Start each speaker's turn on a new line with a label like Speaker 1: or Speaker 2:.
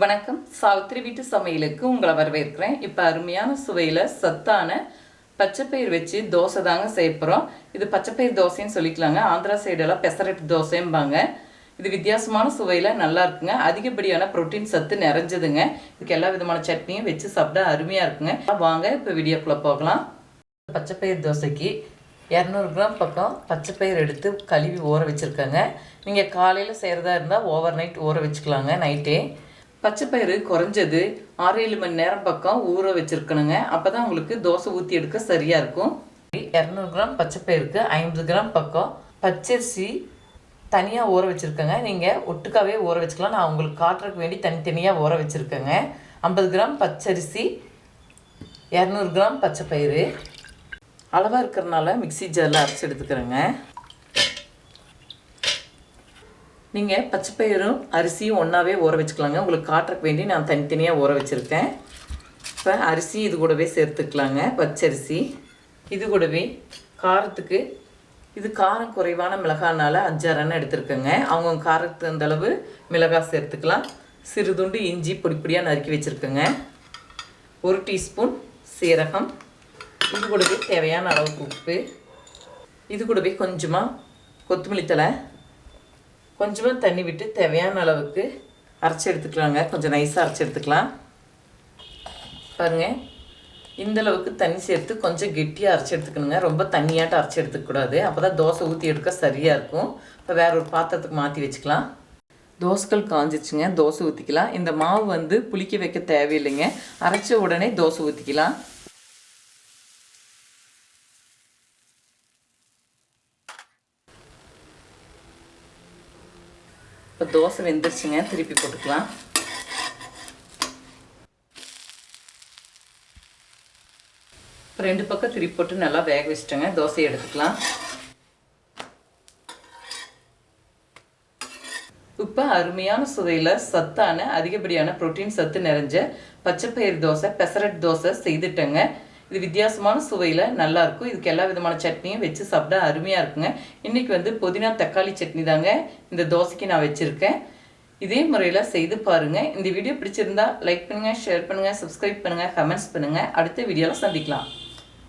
Speaker 1: வணக்கம். சாவித்திரி வீட்டு சமையலுக்கு உங்களை வரவேற்கிறேன். இப்போ அருமையான சுவையில் சத்தான பச்சைப்பயிர் வச்சு தோசை தாங்க சேர்ப்புறோம் இது பச்சைப்பயிர் தோசைன்னு சொல்லிக்கலாங்க. ஆந்திரா சைடெல்லாம் பெசரட்டு தோசைம்பாங்க. இது வித்தியாசமான சுவையில் நல்லா இருக்குங்க. அதிகப்படியான புரோட்டீன் சத்து நிறைஞ்சதுங்க. இதுக்கு எல்லா விதமான சட்னியும் வச்சு சாப்பிட்டா அருமையாக இருக்குங்க. வாங்க இப்போ வீடியோக்குள்ளே போகலாம். பச்சைப்பயிர் தோசைக்கு இரநூறு கிராம் பக்கம் பச்சைப்பயிர் எடுத்து கழுவி ஊற வச்சுருக்கேங்க. நீங்கள் காலையில் செய்கிறதா இருந்தால் ஓவர் நைட் ஊற வச்சுக்கலாங்க நைட்டே பச்சைப்பயிறு குறைஞ்சது ஆறு ஏழு மணி நேரம் பக்கம் ஊற வச்சுருக்கணுங்க. அப்போ தான் உங்களுக்கு தோசை ஊற்றி எடுக்க சரியாக இருக்கும். இரநூறு கிராம் பச்சைப்பயிருக்கு ஐம்பது கிராம் பக்கம் பச்சரிசி தனியாக ஊற வச்சுருக்கேங்க. நீங்கள் ஒட்டுக்காவே ஊற வச்சுக்கலாம். நான் உங்களுக்கு காட்டுறதுக்கு வேண்டி தனித்தனியாக ஊற வச்சுருக்கேங்க. ஐம்பது கிராம் பச்சரிசி இரநூறு கிராம் பச்சைப்பயிறு. அளவாக இருக்கிறனால மிக்ஸி ஜாரில் அரைச்சி எடுத்துக்கிறேங்க. நீங்கள் பச்சைப்பயிரும் அரிசியும் ஒன்றாவே ஊற வச்சுக்கலாங்க. உங்களுக்கு காட்டுறக்கு வேண்டி நான் தனித்தனியாக ஊற வச்சுருக்கேன். இப்போ அரிசி இது கூடவே சேர்த்துக்கலாங்க. பச்சரிசி. இது கூடவே காரத்துக்கு இது காரம் குறைவான மிளகானால அஞ்சாறு எடுத்துருக்கேங்க. அவங்கவுங்க காரத்துக்கு அந்த அளவு மிளகாய் சேர்த்துக்கலாம். சிறுதுண்டு இஞ்சி பொடி பொடியாக நறுக்கி வச்சுருக்கேங்க. ஒரு டீஸ்பூன் சீரகம். இது கூடவே தேவையான அளவுக்கு உப்பு. இது கூடவே கொஞ்சமாக கொத்தமல்லி தழை. கொஞ்சமாக தண்ணி விட்டு தேவையான அளவுக்கு அரைச்சி எடுத்துக்கலாங்க. கொஞ்சம் நைஸாக அரைச்சி எடுத்துக்கலாம். பாருங்கள் இந்த அளவுக்கு தண்ணி சேர்த்து கொஞ்சம் கெட்டியாக அரைச்சி எடுத்துக்கணுங்க. ரொம்ப தண்ணியாட்டம் அரைச்சி எடுத்துக்கூடாது அப்போ தான் தோசை ஊற்றி எடுக்க சரியாக இருக்கும். இப்போ வேற ஒரு பாத்திரத்துக்கு மாற்றி வச்சுக்கலாம். தோசைகள் காஞ்சிச்சுங்க தோசை ஊற்றிக்கலாம் இந்த மாவு வந்து புளிக்க வைக்க தேவையில்லைங்க. அரைச்ச உடனே தோசை ஊற்றிக்கலாம் இப்போ தோசை வெந்துருச்சுங்க. திருப்பி போட்டுக்கலாம். இப்போ ரெண்டு பக்கம் திருப்பி போட்டு நல்லா வேக வச்சுட்டோங்க. தோசையை எடுத்துக்கலாம். இப்போ அருமையான சுவையில் சத்தான அதிகப்படியான புரோட்டீன் சத்து நிறைஞ்ச பச்சைப்பயிறு தோசை பெசரட் தோசை செய்துட்டேங்க. இது வித்தியாசமான சுவையில் நல்லாயிருக்கும். இதுக்கு எல்லா விதமான சட்னியும் வச்சு சாப்பிட்டா அருமையாக இருக்குங்க. இன்றைக்கி வந்து புதினா தக்காளி சட்னி தாங்க இந்த தோசைக்கு நான் வச்சுருக்கேன். இதே முறையில் செய்து பாருங்கள் இந்த வீடியோ பிடிச்சிருந்தா லைக் பண்ணுங்கள் ஷேர் பண்ணுங்கள் சப்ஸ்கிரைப் பண்ணுங்கள் கமெண்ட்ஸ் பண்ணுங்கள் அடுத்த வீடியோவில் சந்திக்கலாம்.